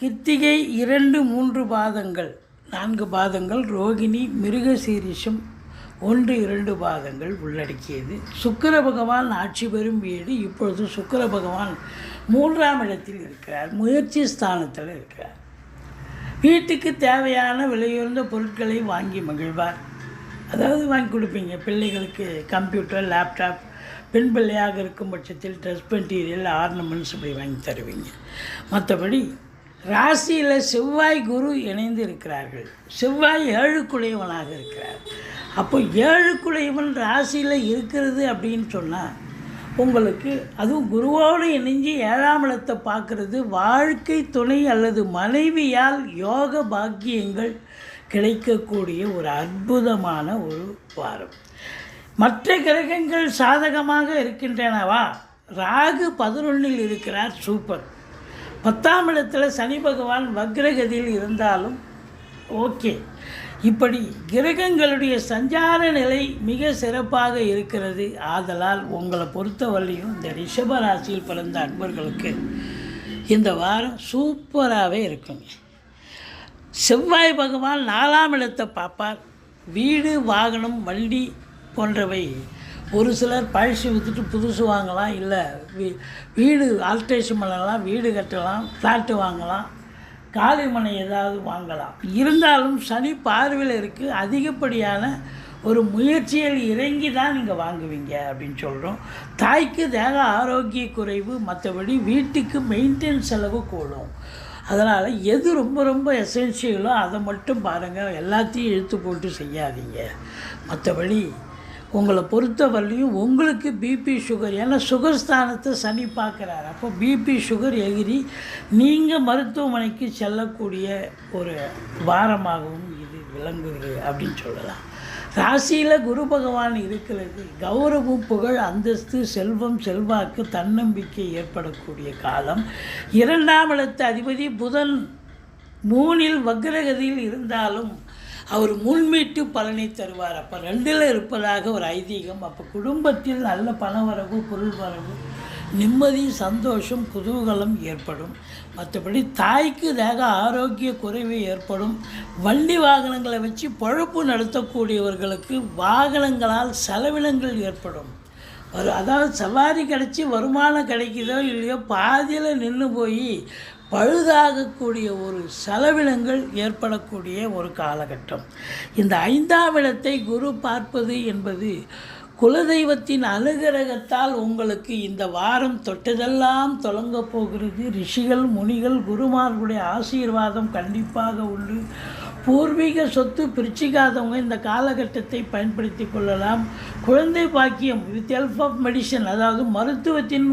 கிருத்திகை இரண்டு மூன்று பாதங்கள். நான்கு பாதங்கள் ரோகிணி மிருக சீரிஷம் ஒன்று இரண்டு பாதங்கள் உள்ளடக்கியது. சுக்கிர பகவான் ஆட்சி பெறும் வீடு இப்பொழுது சுக்கிர பகவான் மூன்றாம் இடத்தில் இருக்கிறார் முயற்சி ஸ்தானத்தில் இருக்கிறார். வீட்டுக்கு தேவையான விலையுயர்ந்த பொருட்களை வாங்கி மகிழ்வார். அதாவது வாங்கி கொடுப்பீங்க பிள்ளைகளுக்கு கம்ப்யூட்டர் லேப்டாப் பெண் பிள்ளையாக இருக்கும் பட்சத்தில் ட்ரெஸ் மெட்டீரியல் ஆர்னமெண்ட்ஸ் இப்படி வாங்கி தருவீங்க. மற்றபடி ராசியில் செவ்வாய் குரு இணைந்து இருக்கிறார்கள் செவ்வாய் ஏழுக்குடையவனாக இருக்கிறார். அப்போ ஏழுக்குடையவன் ராசியில் இருக்கிறது அப்படின்னு சொன்னால் உங்களுக்கு அதுவும் குருவோடு இணைஞ்சு ஏழாம் இடத்தை பார்க்குறது வாழ்க்கை துணை அல்லது மனைவியால் யோக பாக்கியங்கள் கிடைக்கக்கூடிய ஒரு அற்புதமான ஒரு வாரம். மற்ற கிரகங்கள் சாதகமாக இருக்கின்றனவா? ராகு பதினொன்றில் இருக்கிறார் சூப்பர். பத்தாம் இடத்துல சனி பகவான் வக்ரகதியில் இருந்தாலும் ஓகே. இப்படி கிரகங்களுடைய சஞ்சார நிலை மிக சிறப்பாக இருக்கிறது. ஆதலால் உங்களை பொறுத்தவரையும் இந்த ரிஷப ராசியில் பிறந்த அன்பர்களுக்கு இந்த வாரம் சூப்பராகவே இருக்குங்க. செவ்வாய் பகவான் நாலாம் இடத்தை பார்ப்பார். வீடு வாகனம் வண்டி போன்றவை ஒரு சிலர் பழசு விற்றுட்டு புதுசு வாங்கலாம் இல்லை வீ வீடு ஆல்ட்ரேஷன் பண்ணலாம் வீடு கட்டலாம் ஃப்ளாட்டு வாங்கலாம் காளிமனை ஏதாவது வாங்கலாம். இருந்தாலும் சனி பார்வையில் இருக்குது அதிகப்படியான ஒரு முயற்சியில் இறங்கி தான் நீங்கள் வாங்குவீங்க அப்படின்னு சொல்கிறோம் தாய்க்கு தேக ஆரோக்கிய குறைவு மற்றபடி வீட்டுக்கு மெயின்டெனன்ஸ் செலவு கூடும். அதனால் எது ரொம்ப ரொம்ப எசென்ஷியலோ அதை மட்டும் பாருங்கள் எல்லாத்தையும் இழுத்து போட்டு செய்யாதீங்க. மற்றபடி உங்களை பொறுத்தவரையிலையும் உங்களுக்கு பிபி சுகர் ஏன்னா சுகர் ஸ்தானத்தை சனி பார்க்குறாரு. அப்போ பிபி சுகர் எகிரி நீங்கள் மருத்துவமனைக்கு செல்லக்கூடிய ஒரு வாரமாகவும் இது விளங்குது அப்படின்னு சொல்லலாம். ராசியில் குரு பகவான் இருக்கிறது கௌரவம் புகழ் அந்தஸ்து செல்வம் செல்வாக்கு தன்னம்பிக்கை ஏற்படக்கூடிய காலம். இரண்டாம் இடத்து அதிபதி புதன் மூணில் வக்ரகதியில் இருந்தாலும் அவர் முன்மீட்டு பலனை தருவார். அப்போ ரெண்டில் இருப்பதாக ஒரு ஐதீகம். அப்போ குடும்பத்தில் நல்ல பணவரவு பொருள் வரவு நிம்மதி சந்தோஷம் குதூகலம் ஏற்படும். மற்றபடி தாய்க்கு தேக ஆரோக்கிய குறைவு ஏற்படும். வண்டி வாகனங்களை வச்சு பொழப்பு நடத்தக்கூடியவர்களுக்கு வாகனங்களால் செலவினங்கள் ஏற்படும். ஒரு அதாவது சவாரி கிடச்சி வருமானம் கிடைக்குதோ இல்லையோ பாதியில் நின்று போய் பழுதாகக்கூடிய ஒரு செலவினங்கள் ஏற்படக்கூடிய ஒரு காலகட்டம். இந்த ஐந்தாம் இடத்தை குரு பார்ப்பது என்பது குலதெய்வத்தின் அனுகிரகத்தால் உங்களுக்கு இந்த வாரம் தொட்டதெல்லாம் தொடங்க போகிறது. ரிஷிகள் முனிகள் குருமார்களுடைய ஆசீர்வாதம் கண்டிப்பாக உண்டு. பூர்வீக சொத்து பிரிச்சிக்காதவங்க இந்த காலகட்டத்தை பயன்படுத்தி கொள்ளலாம். குழந்தை பாக்கியம் வித் ஹெல்ப் ஆஃப் மெடிசன் அதாவது மருத்துவத்தின்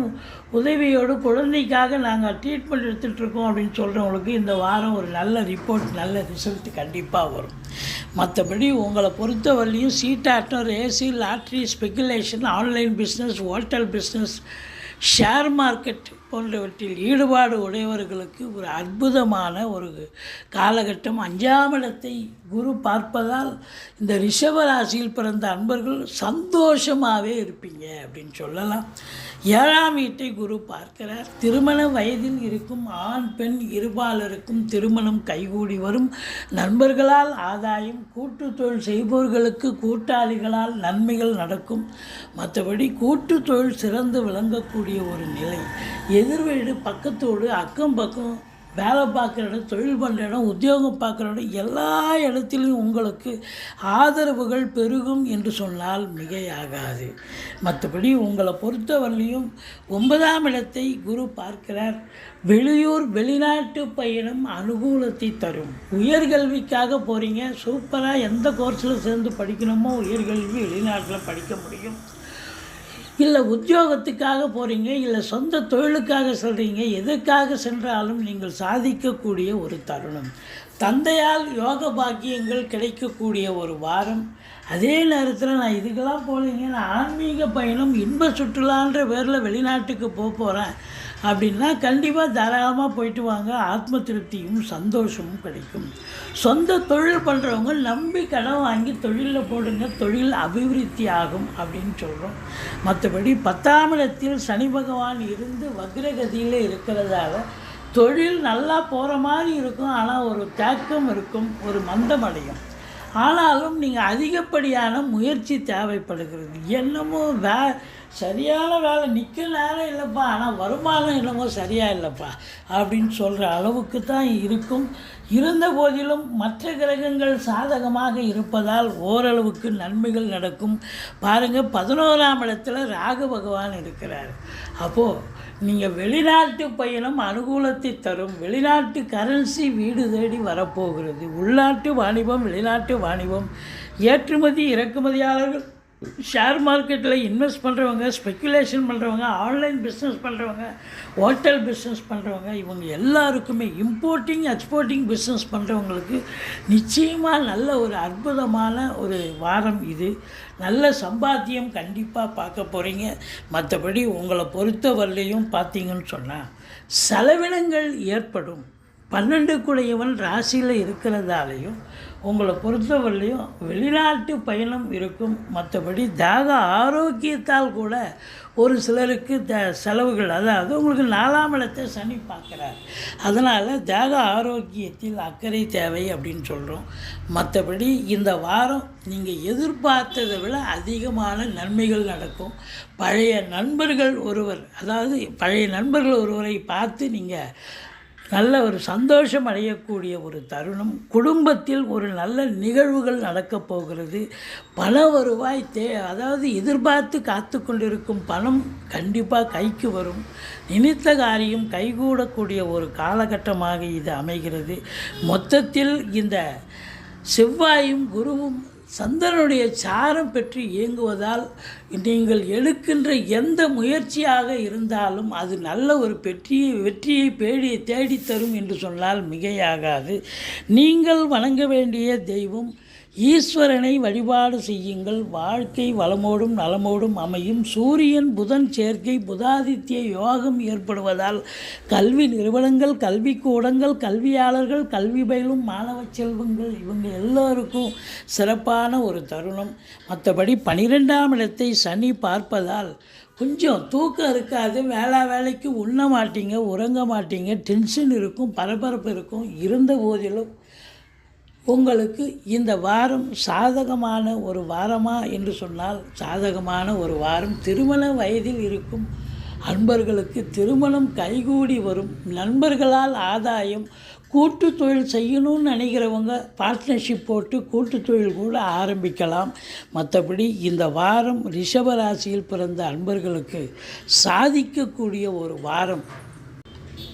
உதவியோடு குழந்தைக்காக நாங்கள் ட்ரீட்மெண்ட் எடுத்துகிட்ருக்கோம் அப்படின்னு சொல்கிறவங்களுக்கு இந்த வாரம் ஒரு நல்ல ரிப்போர்ட் நல்ல ரிசல்ட் கண்டிப்பாக வரும். மற்றபடி உங்களை பொறுத்தவரையிலையும் சீட்டாட்டம் ரேசி lottery speculation online business hotel business share market போன்றவற்றில் ஈடுபாடு உடையவர்களுக்கு ஒரு அற்புதமான ஒரு காலகட்டம். அஞ்சாம் இடத்தை குரு பார்ப்பதால் இந்த ரிஷப ராசியில் பிறந்த அன்பர்கள் சந்தோஷமாகவே இருப்பீங்க அப்படின்னு சொல்லலாம். ஏழாம் வீட்டை குரு பார்க்கிறார். திருமண வயதில் இருக்கும் ஆண் பெண் இருபாலருக்கும் திருமணம் கைகூடி வரும். நண்பர்களால் ஆதாயம் கூட்டு தொழில் செய்பவர்களுக்கு கூட்டாளிகளால் நன்மைகள் நடக்கும். மற்றபடி கூட்டு தொழில் சிறந்து விளங்கக்கூடிய ஒரு நிலை. எதிர் வீடு பக்கத்தோடு அக்கம் பக்கம் வேலை பார்க்குற இடம் தொழில் பண்ணுற இடம் உத்தியோகம் பார்க்குற இடம் எல்லா இடத்துலையும் உங்களுக்கு ஆதரவுகள் பெருகும் என்று சொன்னால் மிகையாகாது. மற்றபடி உங்களை பொறுத்தவரையிலையும் ஒன்பதாம் இடத்தை குரு பார்க்கிறார். வெளியூர் வெளிநாட்டு பயணம் அனுகூலத்தை தரும். உயர்கல்விக்காக போகிறீங்க சூப்பராக எந்த கோர்ஸில் சேர்ந்து படிக்கணுமோ உயர்கல்வி வெளிநாட்டில் படிக்க முடியும். இல்லை உத்தியோகத்துக்காக போகிறீங்க இல்லை சொந்த தொழிலுக்காக செல்கிறீங்க எதுக்காக சென்றாலும் நீங்கள் சாதிக்கக்கூடிய ஒரு தருணம். தந்தையால் யோக பாக்கியங்கள் கிடைக்கக்கூடிய ஒரு வாரம். அதே நேரத்தில் நான் இதுக்கெல்லாம் போகிறீங்க நான் ஆன்மீக பயணம் இன்ப சுற்றுலான்ற பேரில் வெளிநாட்டுக்கு போக போகிறேன் அப்படின்னா கண்டிப்பாக தாராளமாக போயிட்டு வாங்க. ஆத்ம திருப்தியும் சந்தோஷமும் கிடைக்கும். சொந்த தொழில் பண்ணுறவங்க நம்பி கடன் வாங்கி தொழிலில் போடுங்க. தொழில் அபிவிருத்தி ஆகும் அப்படின்னு சொல்கிறோம் மற்றபடி பத்தாம் இடத்தில் சனி பகவான் இருந்து வக்ரகதியில் இருக்கிறதால தொழில் நல்லா போகிற மாதிரி இருக்கும். ஆனால் ஒரு தேக்கம் இருக்கும். ஒரு மந்தம் அடையும் ஆனாலும் நீங்கள் அதிகப்படியான முயற்சி தேவைப்படுகிறது. என்னமோ வே சரியான வேலை நிற்க நேரம் இல்லைப்பா ஆனால் வருமானம் என்னமோ சரியாக இல்லைப்பா அப்படின்னு சொல்கிற அளவுக்கு தான் இருக்கும். இருந்த போதிலும் மற்ற கிரகங்கள் சாதகமாக இருப்பதால் ஓரளவுக்கு நன்மைகள் நடக்கும். பாருங்கள் பதினோராம் இடத்துல ராகு பகவான் இருக்கிறார். அப்போது நீங்கள் வெளிநாட்டு பயணம் அனுகூலத்தை தரும். வெளிநாட்டு கரன்சி வீடு தேடி வரப்போகிறது. உள்நாட்டு வாணிபம் வெளிநாட்டு வாணிபம். ஏற்றுமதி இறக்குமதியாளர்கள் ஷேர் மார்க்கெட்டில் இன்வெஸ்ட் பண்ணுறவங்க ஸ்பெக்குலேஷன் பண்ணுறவங்க ஆன்லைன் பிஸ்னஸ் பண்ணுறவங்க ஹோட்டல் பிஸ்னஸ் பண்ணுறவங்க இவங்க எல்லாருக்குமே இம்போர்ட்டிங் எக்ஸ்போர்ட்டிங் பிஸ்னஸ் பண்ணுறவங்களுக்கு நிச்சயமாக நல்ல ஒரு அற்புதமான ஒரு வாரம் இது. நல்ல சம்பாத்தியம் கண்டிப்பாக பார்க்க போகிறீங்க மற்றபடி உங்களை பொறுத்த வரலையும் பார்த்தீங்கன்னு சொன்னால் செலவினங்கள் ஏற்படும். பன்னெண்டுக்குடையவன் ராசியில் இருக்கிறதாலையும் உங்களை பொறுத்தவரையிலையும் வெளிநாட்டு பயணம் இருக்கும். மற்றபடி தாக ஆரோக்கியத்தால் கூட ஒரு சிலருக்கு த செலவுகள் அதாவது உங்களுக்கு நாலாம் இடத்தை சனி பார்க்குறார். அதனால் தேக ஆரோக்கியத்தில் அக்கறை தேவை அப்படின்னு சொல்கிறோம் மற்றபடி இந்த வாரம் நீங்கள் எதிர்பார்த்ததை விட அதிகமான நன்மைகள் நடக்கும். பழைய நண்பர்கள் ஒருவர் அதாவது பழைய நண்பர்கள் ஒருவரை பார்த்து நீங்கள் நல்ல ஒரு சந்தோஷம் அடையக்கூடிய ஒரு தருணம். குடும்பத்தில் ஒரு நல்ல நிகழ்வுகள் நடக்கப் போகிறது. பல வருவாய் தே அதாவது எதிர்பார்த்து காத்து கொண்டிருக்கும் பணம் கண்டிப்பாக கைக்கு வரும். நினைத்த காரியம் கைகூடக்கூடிய ஒரு காலகட்டமாக இது அமைகிறது. மொத்தத்தில் இந்த செவ்வாயும் குருவும் சந்திரனுடைய சாரம் பெற்று இயங்குவதால் நீங்கள் எடுக்கின்ற எந்த முயற்சியாக இருந்தாலும் அது நல்ல ஒரு பெற்றியை வெற்றியை பேடி தேடித்தரும் என்று சொன்னால் மிகையாகாது. நீங்கள் வணங்க வேண்டிய தெய்வம் ஈஸ்வரனை வழிபாடு செய்யுங்கள். வாழ்க்கை வளமோடும் நலமோடும் அமையும். சூரியன் புதன் சேர்க்கை புதாதித்ய யோகம் ஏற்படுவதால் கல்வி நிறுவனங்கள் கல்விக்கூடங்கள் கல்வியாளர்கள் கல்வி பயிலும் மாணவ செல்வங்கள் இவங்க எல்லோருக்கும் சிறப்பான ஒரு தருணம். மற்றபடி பனிரெண்டாம் இடத்தை சனி பார்ப்பதால் கொஞ்சம் தூக்கம் இருக்காது. வேளா வேலைக்கு உண்ண மாட்டீங்க உறங்க மாட்டீங்க. டென்ஷன் இருக்கும் பரபரப்பு இருக்கும். இருந்த போதிலும் உங்களுக்கு இந்த வாரம் சாதகமான ஒரு வாரமா என்று சொன்னால் சாதகமான ஒரு வாரம் திருமண வயதில் இருக்கும். அன்பர்களுக்கு திருமணம் கைகூடி வரும். நண்பர்களால் ஆதாயம் கூட்டு தொழில் செய்யணும்னு நினைக்கிறவங்க பார்ட்னர்ஷிப் போட்டு கூட்டு தொழில் கூட ஆரம்பிக்கலாம். மற்றபடி இந்த வாரம் ரிஷபராசியில் பிறந்த அன்பர்களுக்கு சாதிக்கக்கூடிய ஒரு வாரம்